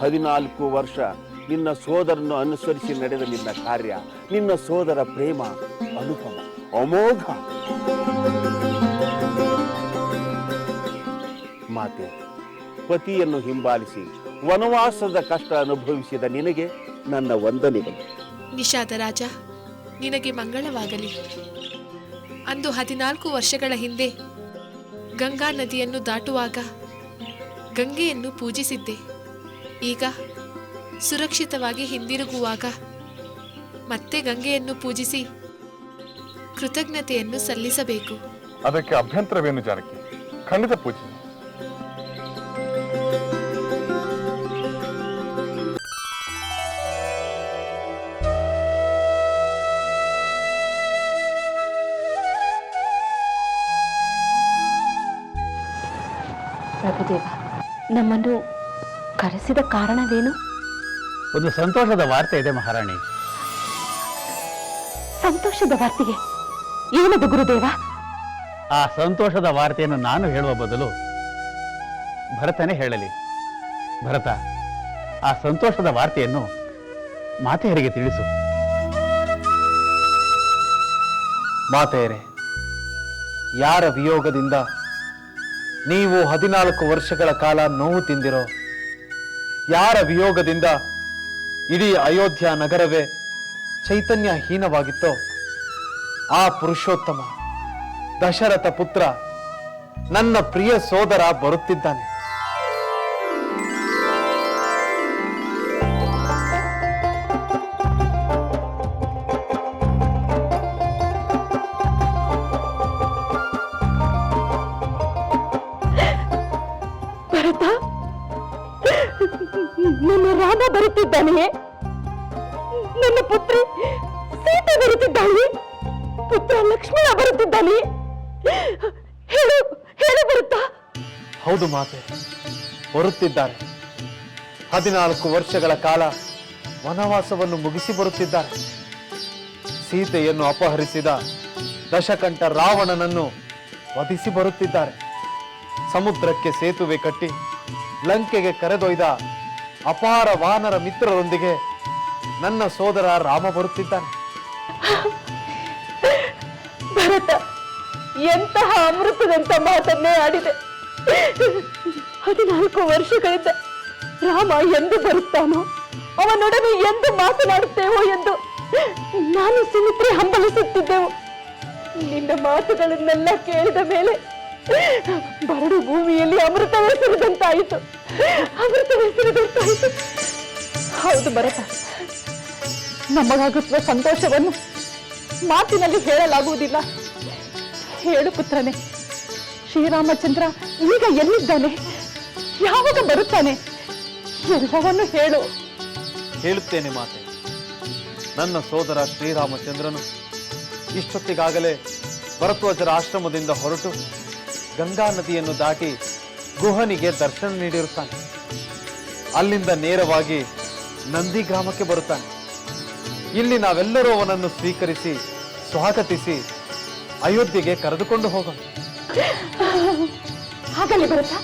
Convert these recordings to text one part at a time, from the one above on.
ಹದಿನಾಲ್ಕು ವರ್ಷ ನಿನ್ನ ಸೋದರನ್ನು ಅನುಸರಿಸಿ ನಡೆದ ನಿನ್ನ ಕಾರ್ಯ, ನಿನ್ನ ಸೋದರ ಪ್ರೇಮ, ಅನುಪಮ, ಅಮೋಘ. ಮಾತೆ, ಪತಿಯನ್ನು ಹಿಂಬಾಲಿಸಿ ವನವಾಸದ ಕಷ್ಟ ಅನುಭವಿಸಿದ ನಿನಗೆ ನನ್ನ ವಂದನೆಗಳು. ನಿಷಾದ ರಾಜ, ನಿನಗೆ ಮಂಗಳವಾಗಲಿ. ಅಂದು ಹದಿನಾಲ್ಕು ವರ್ಷಗಳ ಹಿಂದೆ ಗಂಗಾ ನದಿಯನ್ನು ದಾಟುವಾಗ ಗಂಗೆಯನ್ನು ಪೂಜಿಸಿದ್ದೆ. ಈಗ ಸುರಕ್ಷಿತವಾಗಿ ಹಿಂದಿರುಗುವಾಗ ಮತ್ತೆ ಗಂಗೆಯನ್ನು ಪೂಜಿಸಿ ಕೃತಜ್ಞತೆಯನ್ನು ಸಲ್ಲಿಸಬೇಕು. ಅದಕ್ಕೆ ಅಭ್ಯಂತರವೇನು ಜಾನಕಿ ಖಂಡಿತ ಪೂಜೆ ಪ್ರಭುದೇವ ನಮ್ಮನ್ನು ಕರೆಸಿದ ಕಾರಣವೇನು? ಒಂದು ಸಂತೋಷದ ವಾರ್ತೆ ಇದೆ ಮಹಾರಾಣಿ. ಸಂತೋಷದ ವಾರ್ತೆಗೆ ಏನದು ಗುರುದೇವ? ಆ ಸಂತೋಷದ ವಾರ್ತೆಯನ್ನು ನಾನು ಹೇಳುವ ಬದಲು ಭರತನೇ ಹೇಳಲಿ. ಭರತ ಆ ಸಂತೋಷದ ವಾರ್ತೆಯನ್ನು ಮಾತೆಯರಿಗೆ ತಿಳಿಸು. ಮಾತೆಯರೇ ಯಾರ ವಿಯೋಗದಿಂದ ನೀವು ಹದಿನಾಲ್ಕು ವರ್ಷಗಳ ಕಾಲ ನೋವು ತಿಂದಿರೋ ಯಾರ ವಿಯೋಗದಿಂದ ಇಡೀ ಅಯೋಧ್ಯ ನಗರವೇ ಚೈತನ್ಯ ಹೀನವಾಗಿತ್ತೋ ಆ ಪುರುಷೋತ್ತಮ ದಶರಥ ಪುತ್ರ ನನ್ನ ಪ್ರಿಯ ಸೋದರ ಬರುತ್ತಿದ್ದಾನೆ. ನನ್ನ ರಾಮ ಬರುತ್ತಿದ್ದಾನೆ ನನ್ನ ಪುತ್ರಿ ಸೀತೆ ಬರುತ್ತಿದ್ದಾಳೆ ಪುತ್ರ ಲಕ್ಷ್ಮಣ ಬರುತ್ತಿದ್ದಾನೆ ಹೇಳು ಹೇಳು ಬರುತ್ತಾ? ಹೌದು ಮಾತೆ, ಬರುತ್ತಿದ್ದಾರೆ. ಹದಿನಾಲ್ಕು ವರ್ಷಗಳ ಕಾಲ ವನವಾಸವನ್ನು ಮುಗಿಸಿ ಬರುತ್ತಿದ್ದಾರೆ. ಸೀತೆಯನ್ನು ಅಪಹರಿಸಿದ ದಶಕಂಠ ರಾವಣನನ್ನು ವಧಿಸಿ ಬರುತ್ತಿದ್ದಾರೆ. ಸಮುದ್ರಕ್ಕೆ ಸೇತುವೆ ಕಟ್ಟಿ ಲಂಕೆಗೆ ಕರೆದೊಯ್ದ ಅಪಾರ ವಾನರ ಮಿತ್ರರೊಂದಿಗೆ ನನ್ನ ಸೋದರ ರಾಮ ಬರುತ್ತಿದ್ದಾನೆ. ಭರತ, ಎಂತಹ ಅಮೃತದಂತ ಮಾತನ್ನೇ ಆಡಿದೆ. ಹದಿನಾಲ್ಕು ವರ್ಷಗಳಿಂದ ರಾಮ ಎಂದು ಬರುತ್ತಾನೋ, ಅವನೊಡನೆ ಎಂದು ಮಾತನಾಡುತ್ತೇವೋ ಎಂದು ನಾನು ಸುಮಿತ್ರೆ ಹಂಬಲಿಸುತ್ತಿದ್ದೆವು. ನಿನ್ನ ಮಾತುಗಳನ್ನೆಲ್ಲ ಕೇಳಿದ ಮೇಲೆ ಬರಡು ಭೂಮಿಯಲ್ಲಿ ಅಮೃತವೇ ಸುರಿದಂತಾಯಿತು ಅಮೃತವೇ ಸುರಿದಂತಾಯಿತು ಹೌದು ಭರತ. ನಮಗಾಗುತ್ತಿರುವ ಸಂತೋಷವನ್ನು ಮಾತಿನಲ್ಲಿ ಹೇಳಲಾಗುವುದಿಲ್ಲ. ಹೇಳು ಪುತ್ರನೇ, ಶ್ರೀರಾಮಚಂದ್ರ ಈಗ ಎಲ್ಲಿದ್ದಾನೆ? ಯಾವಾಗ ಬರುತ್ತಾನೆ? ಎಲ್ಲವನ್ನು ಹೇಳು. ಹೇಳುತ್ತೇನೆ ಮಾತೆ. ನನ್ನ ಸೋದರ ಶ್ರೀರಾಮಚಂದ್ರನು ಇಷ್ಟೊತ್ತಿಗಾಗಲೇ ಭರತ್ವಾಜರ ಆಶ್ರಮದಿಂದ ಹೊರಟು ಗಂಗಾ ನದಿಯನ್ನು ದಾಟಿ ಗುಹನಿಗೆ ದರ್ಶನ ನೀಡಿರುತ್ತಾನೆ. ಅಲ್ಲಿಂದ ನೇರವಾಗಿ ನಂದಿ ಗ್ರಾಮಕ್ಕೆ ಬರುತ್ತಾನೆ. ಇಲ್ಲಿ ನಾವೆಲ್ಲರೂ ಅವನನ್ನು ಸ್ವೀಕರಿಸಿ ಸ್ವಾಗತಿಸಿ ಅಯೋಧ್ಯೆಗೆ ಕರೆದುಕೊಂಡು ಹೋಗಲಿ ಹಾಗಲ್ಲಿ ಬರುತ್ತಾ?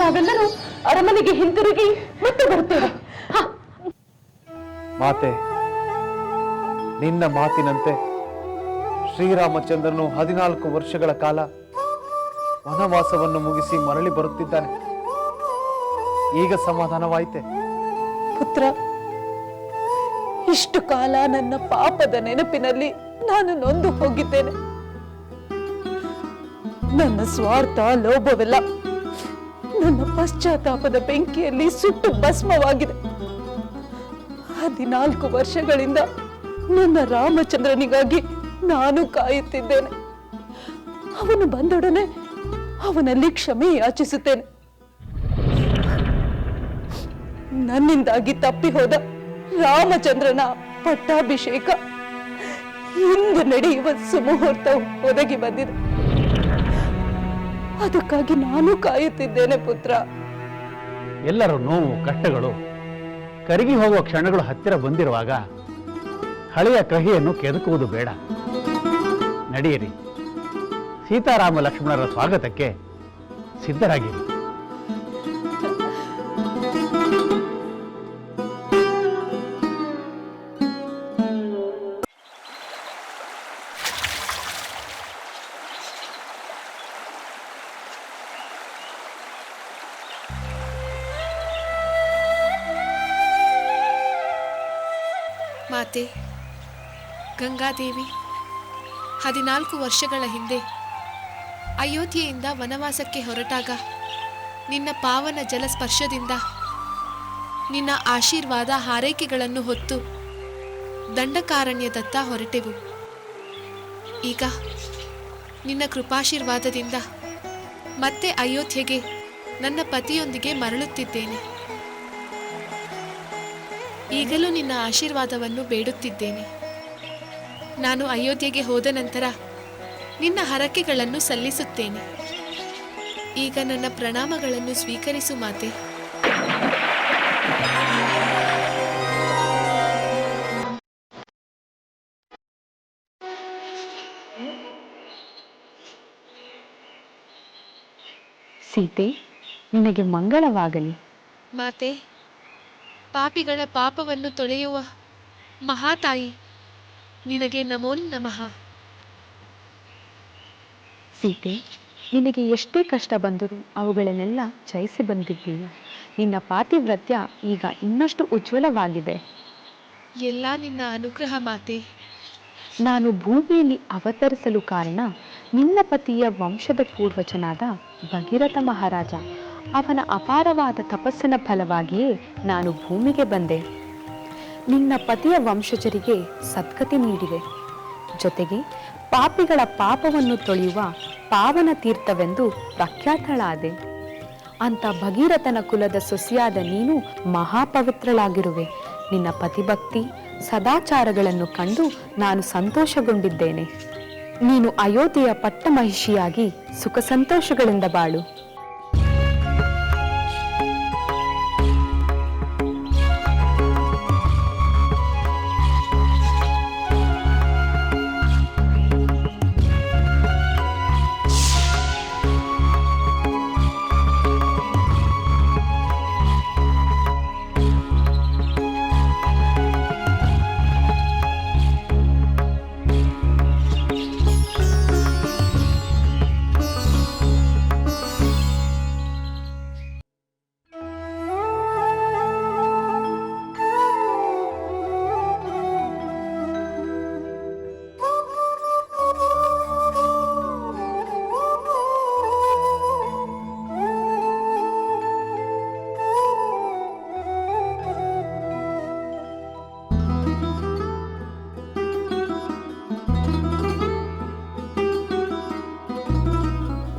ನಾವೆಲ್ಲರೂ ಅರಮನೆಗೆ ಹಿಂತಿರುಗಿ ಮತ್ತೆ ಬರುತ್ತೇವೆ. ಮಾತೆ ನಿನ್ನ ಮಾತಿನಂತೆ ಶ್ರೀರಾಮಚಂದ್ರನು ಹದಿನಾಲ್ಕು ವರ್ಷಗಳ ಕಾಲ ವನವಾಸವನ್ನು ಮುಗಿಸಿ ಮರಳಿ ಬರುತ್ತಿದ್ದಾನೆ. ಈಗ ಸಮಾಧಾನವಾಯಿತೆ. ಪುತ್ರ, ಇಷ್ಟು ಕಾಲ ನನ್ನ ಪಾಪದ ನೆನಪಿನಲ್ಲಿ ನಾನು ನೊಂದು ಹೋಗಿದ್ದೇನೆ. ನನ್ನ ಸ್ವಾರ್ಥ, ಲೋಭವೆಲ್ಲ ನನ್ನ ಪಶ್ಚಾತ್ತಾಪದ ಬೆಂಕಿಯಲ್ಲಿ ಸುಟ್ಟು ಭಸ್ಮವಾಗಿದೆ. ಹದಿನಾಲ್ಕು ವರ್ಷಗಳಿಂದ ನನ್ನ ರಾಮಚಂದ್ರನಿಗಾಗಿ ನಾನು ಕಾಯುತ್ತಿದ್ದೇನೆ. ಅವನು ಬಂದೊಡನೆ ಅವನಲ್ಲಿ ಕ್ಷಮೆ ಯಾಚಿಸುತ್ತೇನೆ. ನನ್ನಿಂದಾಗಿ ತಪ್ಪಿ ಹೋದ ರಾಮಚಂದ್ರನ ಪಟ್ಟಾಭಿಷೇಕ ಇಂದು ನಡೆಯುವ ಸುಮುಹೂರ್ತವು ಒದಗಿ ಬಂದಿದೆ. ಅದಕ್ಕಾಗಿ ನಾನು ಕಾಯುತ್ತಿದ್ದೇನೆ ಪುತ್ರ. ಎಲ್ಲರ ನೋವು, ಕಷ್ಟಗಳು, ಕರಗಿ ಹೋಗುವ ಕ್ಷಣಗಳು ಹತ್ತಿರ ಬಂದಿರುವಾಗ ಹಳೆಯ ಕಹಿಯನ್ನು ಕೆದಕುವುದು ಬೇಡ. ನಡೆಯಿರಿ. ಸೀತಾರಾಮ ಲಕ್ಷ್ಮಣರ ಸ್ವಾಗತಕ್ಕೆ ಸಿದ್ಧರಾಗಿರಿ. ಮಾತೆ ಗಂಗಾದೇವಿ ಹದಿನಾಲ್ಕು ವರ್ಷಗಳ ಹಿಂದೆ ಅಯೋಧ್ಯೆಯಿಂದ ವನವಾಸಕ್ಕೆ ಹೊರಟಾಗ ನಿನ್ನ ಪಾವನ ಜಲಸ್ಪರ್ಶದಿಂದ ನಿನ್ನ ಆಶೀರ್ವಾದ ಹಾರೈಕೆಗಳನ್ನು ಹೊತ್ತು ದಂಡಕಾರಣ್ಯದತ್ತ ಹೊರಟೆವು. ಈಗ ನಿನ್ನ ಕೃಪಾಶೀರ್ವಾದದಿಂದ ಮತ್ತೆ ಅಯೋಧ್ಯೆಗೆ ನನ್ನ ಪತಿಯೊಂದಿಗೆ ಮರಳುತ್ತಿದ್ದೇನೆ. ಈಗಲೂ ನಿನ್ನ ಆಶೀರ್ವಾದವನ್ನು ಬೇಡುತ್ತಿದ್ದೇನೆ. ನಾನು ಅಯೋಧ್ಯೆಗೆ ಹೋದ ನಂತರ ನಿನ್ನ ಹರಕೆಗಳನ್ನು ಸಲ್ಲಿಸುತ್ತೇನೆ. ಈಗ ನನ್ನ ಪ್ರಣಾಮಗಳನ್ನು ಸ್ವೀಕರಿಸು ಮಾತೆ. ಸೀತೆ ನಿನಗೆ ಮಂಗಳವಾಗಲಿ. ಮಾತೆ ಪಾಪಿಗಳ ಪಾಪವನ್ನು ತೊಳೆಯುವ ಮಹಾತಾಯಿ ನಿನಗೆ ನಮೋ ನಮಃ. ಸೀತೆ ನಿನಗೆ ಎಷ್ಟೇ ಕಷ್ಟ ಬಂದರೂ ಅವುಗಳನ್ನೆಲ್ಲ ಜಯಿಸಿ ಬಂದಿದ್ದೀಯ? ನಿನ್ನ ಪಾತಿವ್ರತ್ಯ ಈಗ ಇನ್ನಷ್ಟು ಉಜ್ವಲವಾಗಿದೆ. ಎಲ್ಲ ನಿನ್ನ ಅನುಗ್ರಹ ಮಾತೆ. ನಾನು ಭೂಮಿಯಲ್ಲಿ ಅವತರಿಸಲು ಕಾರಣ ನಿನ್ನ ಪತಿಯ ವಂಶದ ಪೂರ್ವಜನಾದ ಭಗೀರಥ ಮಹಾರಾಜ. ಅವನ ಅಪಾರವಾದ ತಪಸ್ಸಿನ ಫಲವಾಗಿಯೇ ನಾನು ಭೂಮಿಗೆ ಬಂದೆ. ನಿನ್ನ ಪತಿಯ ವಂಶಜರಿಗೆ ಸದ್ಗತಿ ನೀಡಿದೆ. ಜೊತೆಗೆ ಪಾಪಿಗಳ ಪಾಪವನ್ನು ತೊಳೆಯುವ ಪಾವನ ತೀರ್ಥವೆಂದು ಪ್ರಖ್ಯಾತಳಾದೆ. ಅಂತ ಭಗೀರಥನ ಕುಲದ ಸೊಸಿಯಾದ ನೀನು ಮಹಾಪವಿತ್ರಳಾಗಿರುವೆ. ನಿನ್ನ ಪತಿಭಕ್ತಿ, ಸದಾಚಾರಗಳನ್ನು ಕಂಡು ನಾನು ಸಂತೋಷಗೊಂಡಿದ್ದೇನೆ. ನೀನು ಅಯೋಧ್ಯೆಯ ಪಟ್ಟಮಹಿಷಿಯಾಗಿ ಸುಖ ಸಂತೋಷಗಳಿಂದ ಬಾಳು.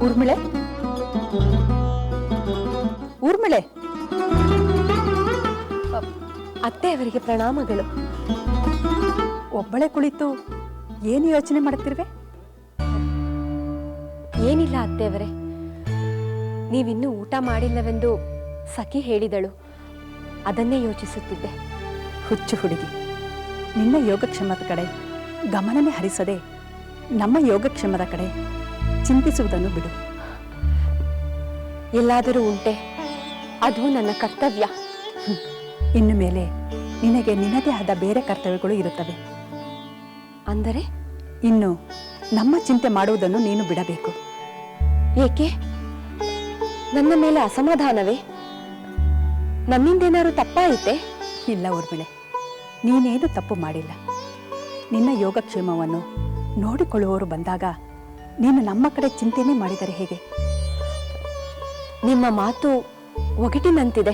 ಊರ್ಮಿಳೆ? ಊರ್ಮಿಳೆ? ಅತ್ತೆಯವರಿಗೆ ಪ್ರಣಾಮಗಳು. ಒಬ್ಬಳೆ ಕುಳಿತು ಏನು ಯೋಚನೆ ಮಾಡ್ತಿರ್ವೆ? ಏನಿಲ್ಲ ಅತ್ತೆಯವರೇ ನೀವಿನ್ನೂ ಊಟ ಮಾಡಿಲ್ಲವೆಂದು ಸಖಿ ಹೇಳಿದಳು. ಅದನ್ನೇ ಯೋಚಿಸುತ್ತಿದ್ದೆ. ಹುಚ್ಚು ಹುಡುಗಿ, ನಿನ್ನ ಯೋಗಕ್ಷೇಮದ ಕಡೆ ಗಮನನೇ ಹರಿಸದೆ ನಮ್ಮ ಯೋಗಕ್ಷೇಮದ ಕಡೆ ಚಿಂತಿಸುವುದನ್ನು ಬಿಡು. ಎಲ್ಲಾದರೂ ಉಂಟೆ. ಅದು ನನ್ನ ಕರ್ತವ್ಯ. ಇನ್ನು ಮೇಲೆ ನಿನಗೆ ನಿನ್ನದೇ ಆದ ಬೇರೆ ಕರ್ತವ್ಯಗಳು ಇರುತ್ತವೆ. ಅಂದರೆ? ಇನ್ನು ನಮ್ಮ ಚಿಂತೆ ಮಾಡುವುದನ್ನು ನೀನು ಬಿಡಬೇಕು. ಏಕೆ? ನನ್ನ ಮೇಲೆ ಅಸಮಾಧಾನವೇ? ನನ್ನಿಂದೇನಾದ್ರು ತಪ್ಪಾಯಿತೆ? ಇಲ್ಲ ಊರ್ಮಿಳೆ, ನೀನೇನು ತಪ್ಪು ಮಾಡಿಲ್ಲ. ನಿನ್ನ ಯೋಗಕ್ಷೇಮವನ್ನು ನೋಡಿಕೊಳ್ಳುವವರು ಬಂದಾಗ ನೀನು ನಮ್ಮ ಕಡೆ ಚಿಂತೆನೇ ಮಾಡಿದರೆ ಹೇಗೆ? ನಿಮ್ಮ ಮಾತು ಒಗಟಿನಂತಿದೆ.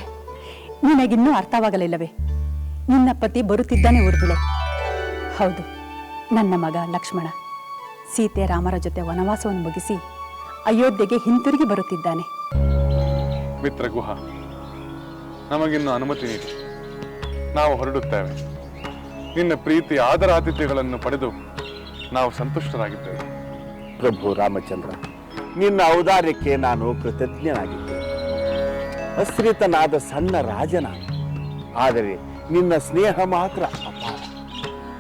ನಿನಗಿನ್ನೂ ಅರ್ಥವಾಗಲಿಲ್ಲವೇ? ನಿನ್ನ ಪತಿ ಬರುತ್ತಿದ್ದಾನೆ ಊರ್ಬಿಳೆ ಹೌದು ನನ್ನ ಮಗ ಲಕ್ಷ್ಮಣ. ಸೀತೆ ರಾಮರ ಜೊತೆ ವನವಾಸವನ್ನು ಮುಗಿಸಿ ಅಯೋಧ್ಯೆಗೆ ಹಿಂತಿರುಗಿ ಬರುತ್ತಿದ್ದಾನೆ. ಮಿತ್ರ ಗುಹ ನಮಗಿನ್ನು ಅನುಮತಿ ನೀಡಿ. ನಾವು ಹೊರಡುತ್ತೇವೆ. ನಿನ್ನ ಪ್ರೀತಿ ಆದರ ಆತಿಥ್ಯಗಳನ್ನು ಪಡೆದು ನಾವು ಸಂತುಷ್ಟರಾಗಿದ್ದೇವೆ. ಪ್ರಭು ರಾಮಚಂದ್ರ, ನಿನ್ನ ಔದಾರ್ಯಕ್ಕೆ ನಾನು ಕೃತಜ್ಞನಾಗಿದ್ದೇನೆ ಅಶ್ರಿತನಾದ ಸಣ್ಣ ರಾಜನ ಆದರೆ ನಿನ್ನ ಸ್ನೇಹ ಮಾತ್ರ ಅಪಾರ.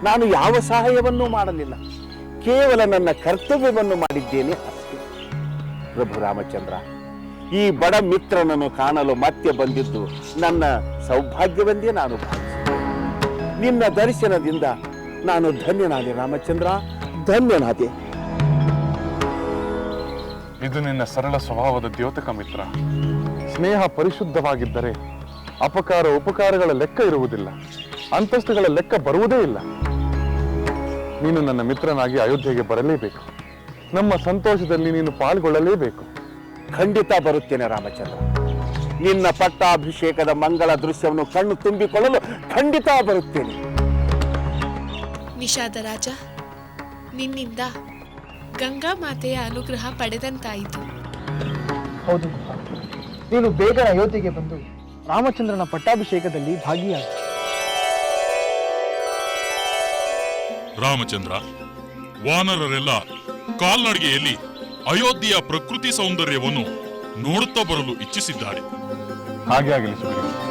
ನಾನು ಯಾವ ಸಹಾಯವನ್ನೂ ಮಾಡಲಿಲ್ಲ, ಕೇವಲ ನನ್ನ ಕರ್ತವ್ಯವನ್ನು ಮಾಡಿದ್ದೇನೆ ಅಷ್ಟೇ. ಪ್ರಭು ರಾಮಚಂದ್ರ, ಈ ಬಡ ಮಿತ್ರನನ್ನು ಕಾಣಲು ಮತ್ತೆ ಬಂದಿದ್ದು ನನ್ನ ಸೌಭಾಗ್ಯವೆಂದೇ ನಾನು ಭಾವಿಸಿದೆ. ನಿನ್ನ ದರ್ಶನದಿಂದ ನಾನು ಧನ್ಯನಾದೆ ರಾಮಚಂದ್ರ, ಧನ್ಯನಾದೆ. ಇದು ನಿನ್ನ ಸರಳ ಸ್ವಭಾವದ ದ್ಯೋತಕ ಮಿತ್ರ. ಸ್ನೇಹ ಪರಿಶುದ್ಧವಾಗಿದ್ದರೆ ಅಪಕಾರ ಉಪಕಾರಗಳ ಲೆಕ್ಕ ಇರುವುದಿಲ್ಲ. ಅಂತಸ್ತುಗಳ ಲೆಕ್ಕ ಬರುವುದೇ ಇಲ್ಲ. ನೀನು ನನ್ನ ಮಿತ್ರನಾಗಿ ಅಯೋಧ್ಯೆಗೆ ಬರಲೇಬೇಕು. ನಮ್ಮ ಸಂತೋಷದಲ್ಲಿ ನೀನು ಪಾಲ್ಗೊಳ್ಳಲೇಬೇಕು. ಖಂಡಿತ ಬರುತ್ತೇನೆ ರಾಮಚಂದ್ರ. ನಿನ್ನ ಪಟ್ಟಾಭಿಷೇಕದ ಮಂಗಳ ದೃಶ್ಯವನ್ನು ಕಣ್ಣು ತುಂಬಿಕೊಳ್ಳಲು ಖಂಡಿತ ಬರುತ್ತೇನೆ. ನಿಷಾದ ರಾಜ ನಿನ್ನಿಂದ ಗಂಗಾ ಮಾತೆಯ ಅನುಗ್ರಹ ಪಡೆದಂತಾಯಿತು. ಹೌದು. ನೀನು ಬೇಗ ಅಯೋಧ್ಯೆಗೆ ಬಂದು ರಾಮಚಂದ್ರನ ಪಟ್ಟಾಭಿಷೇಕದಲ್ಲಿ ಭಾಗಿಯಾದ ರಾಮಚಂದ್ರ ವಾನರರೆಲ್ಲ ಕಾಲ್ನಡಿಗೆಯಲ್ಲಿ ಅಯೋಧ್ಯೆಯ ಪ್ರಕೃತಿ ಸೌಂದರ್ಯವನ್ನು ನೋಡುತ್ತಾ ಬರಲು ಇಚ್ಛಿಸಿದ್ದಾರೆ. ಹಾಗೆ ಆಗಲಿ ಸುಗ್ರೀವ.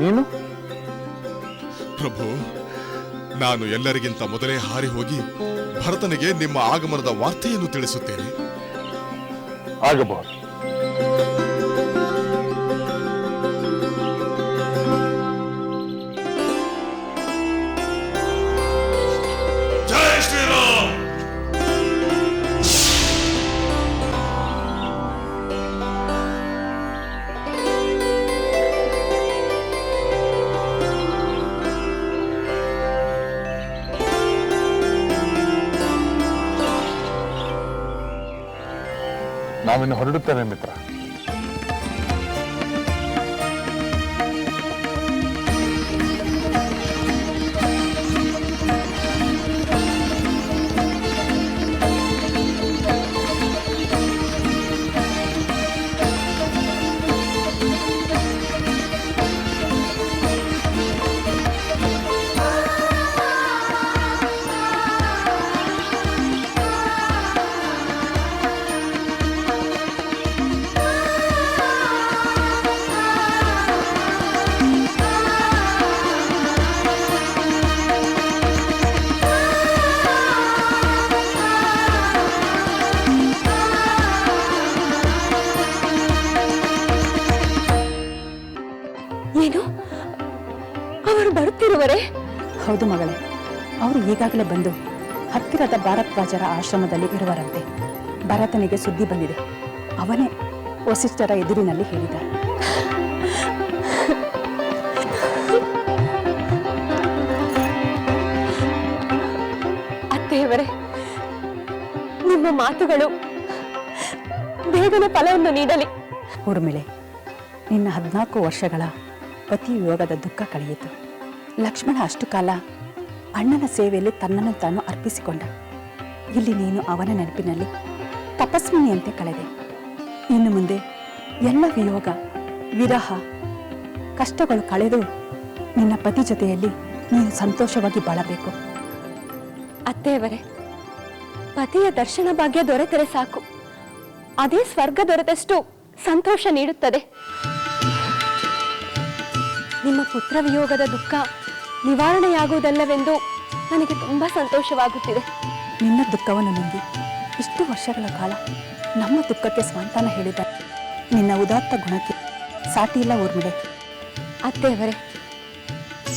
ನೀನು ಪ್ರಭು ನಾನು ಎಲ್ಲರಿಗಿಂತ ಮೊದಲೇ ಹಾರಿ ಹೋಗಿ ಭರತನಿಗೆ ನಿಮ್ಮ ಆಗಮನದ ವಾರ್ತೆಯನ್ನು ತಿಳಿಸುತ್ತೇನೆ. ಆಗಬಹುದು. ನಾವಿನ್ನು ಹೊರಡುತ್ತವೆ ಮಿತ್ರ. ಹೌದು ಮಗಳೇ. ಅವರು ಈಗಾಗಲೇ ಬಂದು ಹತ್ತಿರದ ಭಾರದ್ವಾಜರ ಆಶ್ರಮದಲ್ಲಿ ಇರುವರಂತೆ. ಭರತನಿಗೆ ಸುದ್ದಿ ಬಂದಿದೆ. ಅವನೇ ವಸಿಷ್ಠರ ಎದುರಿನಲ್ಲಿ ಹೇಳಿದ ಅತ್ತೆಯವರೇ ನಿಮ್ಮ ಮಾತುಗಳು ಬೇಗನೆ ಫಲವನ್ನು ನೀಡಲಿ. ಊರ್ಮಿಳೆ ನಿನ್ನ ಹದಿನಾಲ್ಕು ವರ್ಷಗಳ ಪತಿ ಯೋಗದ ದುಃಖ ಕಳೆಯಿತು. ಲಕ್ಷ್ಮಣ ಅಷ್ಟು ಕಾಲ ಅಣ್ಣನ ಸೇವೆಯಲ್ಲಿ ತನ್ನನ್ನು ತಾನು ಅರ್ಪಿಸಿಕೊಂಡ. ಇಲ್ಲಿ ನೀನು ಅವನ ನೆನಪಿನಲ್ಲಿ ತಪಸ್ವಿನಿಯಂತೆ ಕಳೆದೆ. ಇನ್ನು ಮುಂದೆ ಎಲ್ಲ ವಿಯೋಗ, ವಿರಹ, ಕಷ್ಟಗಳು ಕಳೆದು ನಿನ್ನ ಪತಿ ಜೊತೆಯಲ್ಲಿ ನೀನು ಸಂತೋಷವಾಗಿ ಬಾಳಬೇಕು. ಅತ್ತೆಯವರೇ, ಪತಿಯ ದರ್ಶನ ಭಾಗ್ಯ ದೊರೆತರೆ ಸಾಕು. ಅದೇ ಸ್ವರ್ಗ ದೊರೆತಷ್ಟು ಸಂತೋಷ ನೀಡುತ್ತದೆ. ನಿಮ್ಮ ಪುತ್ರ ವಿಯೋಗದ ದುಃಖ ನಿವಾರಣೆಯಾಗುವುದಲ್ಲವೆಂದು ನನಗೆ ತುಂಬಾ ಸಂತೋಷವಾಗುತ್ತಿದೆ. ನಿನ್ನ ದುಃಖವನ್ನು ನುಂಗಿ ಇಷ್ಟು ವರ್ಷಗಳ ಕಾಲ ನಮ್ಮ ದುಃಖಕ್ಕೆ ಸ್ವಾಂತನ ಹೇಳಿದ ನಿನ್ನ ಉದಾತ್ತ ಗುಣಕ್ಕೆ ಸಾಟಿ ಇಲ್ಲ ಊರ್ಮಿಡೆ ಅತ್ತೆಯವರೇ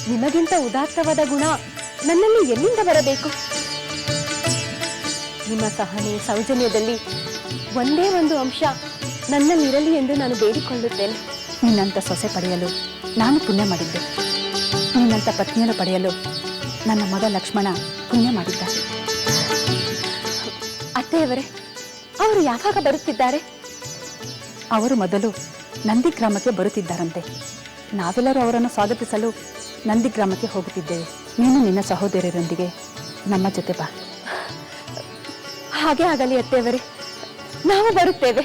ನಿಮಗಿಂತ ಉದಾತ್ತವಾದ ಗುಣ ನನ್ನಲ್ಲಿ ಎಲ್ಲಿಂದ ಬರಬೇಕು? ನಿಮ್ಮ ಸಹನೆ ಸೌಜನ್ಯದಲ್ಲಿ ಒಂದೇ ಒಂದು ಅಂಶ ನನ್ನಲ್ಲಿರಲಿ ಎಂದು ನಾನು ಬೇಡಿಕೊಳ್ಳುತ್ತೇನೆ. ನಿನ್ನಂಥ ಸೊಸೆ ಪಡೆಯಲು ನಾನು ಪುಣ್ಯ ಮಾಡಿದ್ದೆ. ನಿನ್ನಂಥ ಪತ್ನಿಯನ್ನು ಪಡೆಯಲು ನನ್ನ ಮಗ ಲಕ್ಷ್ಮಣ ಪುಣ್ಯ ಮಾಡಿದ್ದ. ಅತ್ತೆಯವರೇ ಅವರು ಯಾವಾಗ ಬರುತ್ತಿದ್ದಾರೆ? ಅವರು ಮೊದಲು ನಂದಿ ಗ್ರಾಮಕ್ಕೆ ಬರುತ್ತಿದ್ದಾರಂತೆ. ನಾವೆಲ್ಲರೂ ಅವರನ್ನು ಸ್ವಾಗತಿಸಲು ನಂದಿ ಗ್ರಾಮಕ್ಕೆ ಹೋಗುತ್ತಿದ್ದೇವೆ. ನೀನು ನಿನ್ನ ಸಹೋದರಿಯರೊಂದಿಗೆ ನಮ್ಮ ಜೊತೆ ಬಾ. ಹಾಗೆ ಆಗಲಿ ಅತ್ತೆಯವರೇ ನಾವು ಬರುತ್ತೇವೆ.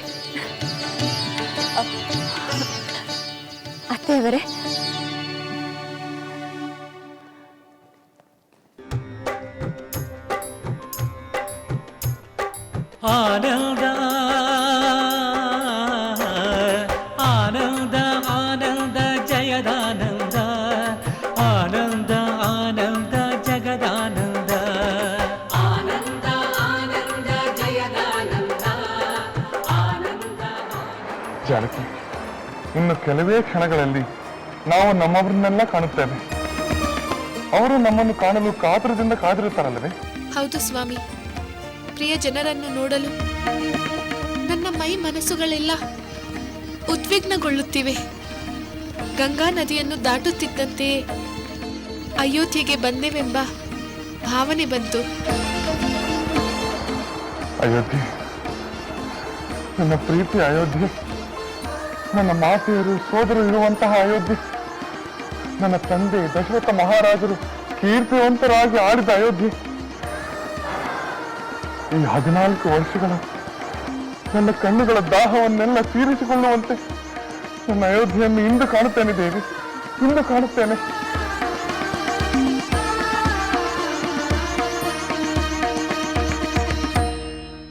ಅತ್ತೆಯವರೇ ಜಾನಕಿ ಇನ್ನು ಕೆಲವೇ ಕ್ಷಣಗಳಲ್ಲಿ ನಾವು ನಮ್ಮವರನ್ನೆಲ್ಲ ಕಾಣುತ್ತೇವೆ. ಅವರು ನಮ್ಮನ್ನು ಕಾಣಲು ಕಾತರದಿಂದ ಕಾದಿರುತ್ತಾರಲ್ಲವೇ? ಹೌದು ಸ್ವಾಮಿ. ಪ್ರಿಯ ಜನರನ್ನು ನೋಡಲು ನನ್ನ ಮೈ ಮನಸ್ಸುಗಳೆಲ್ಲ ಉದ್ವಿಗ್ನಗೊಳ್ಳುತ್ತಿವೆ. ಗಂಗಾ ನದಿಯನ್ನು ದಾಟುತ್ತಿದ್ದಂತೆ ಅಯೋಧ್ಯೆಗೆ ಬಂದೆವೆಂಬ ಭಾವನೆ ಬಂತು. ಅಯೋಧ್ಯೆ ನನ್ನ ಪ್ರೀತಿ ಅಯೋಧ್ಯೆ. ನನ್ನ ಮಾತೆಯರು ಸೋದರು ಇರುವಂತಹ ಅಯೋಧ್ಯೆ. ನನ್ನ ತಂದೆ, ದಶರಥ ಮಹಾರಾಜರು ಕೀರ್ತಿವಂತರಾಗಿ ಆಡಿದ ಅಯೋಧ್ಯೆ. ಈ ಹದಿನಾಲ್ಕು ವರ್ಷಗಳ ನನ್ನ ಕಣ್ಣುಗಳ ದಾಹವನ್ನೆಲ್ಲ ತೀರಿಸಿಕೊಳ್ಳುವಂತೆ ನನ್ನ ಅಯೋಧ್ಯೆಯನ್ನು ಇಂದು ಕಾಣುತ್ತೇನೆ ದೇವಿ. ಇಂದು ಕಾಣುತ್ತೇನೆ.